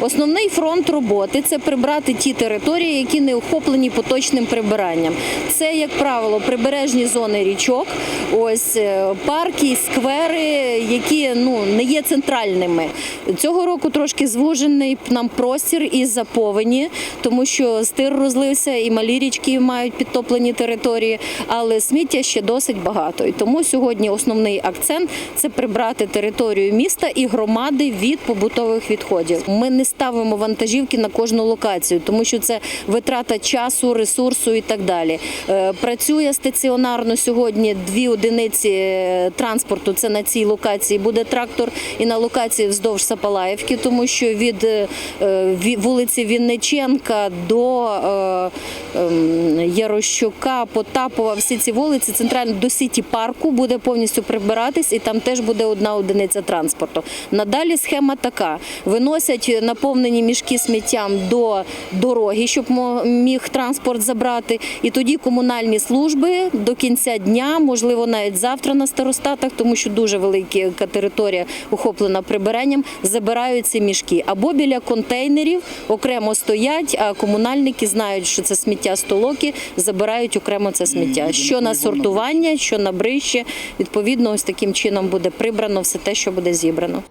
Основний фронт роботи це прибрати ті території, які не охоплені поточним прибиранням. Це, як правило, прибережні зони річок, ось е, парки, сквери, які ну не є центральними. Цього року трошки звужений нам простір із заповені, тому що стир розлився і малі річки мають підтоплені території, але сміття ще досить багато. І тому сьогодні основний акцент це прибрати територію міста і громади від побутових відходів. Ми не ставимо вантажівки на кожну локацію, тому що це витрата часу, ресурсу і так далі. Е, Працює стаціонарно сьогодні дві одиниці е, транспорту. Це на цій локації буде трактор і на локації вздовж Сапалаївки, тому що від е, вулиці Вінниченка до ем, Ярощука, Потапова, всі ці вулиці центрально до сіті парку буде повністю прибиратись, і там теж буде одна одиниця транспорту. Надалі схема така: виносять наповнені мішки сміттям до дороги, щоб міг транспорт забрати. І тоді комунальні служби до кінця дня, можливо, навіть завтра на старостатах, тому що дуже велика територія охоплена прибиранням, забирають ці мішки або біля контейнерів окремо стоять, а комунальники знають, що це сміття столоки, забирають окремо це сміття. Що на сортування, що на брище. Відповідно, ось таким чином буде прибрано все те, що буде зібрано.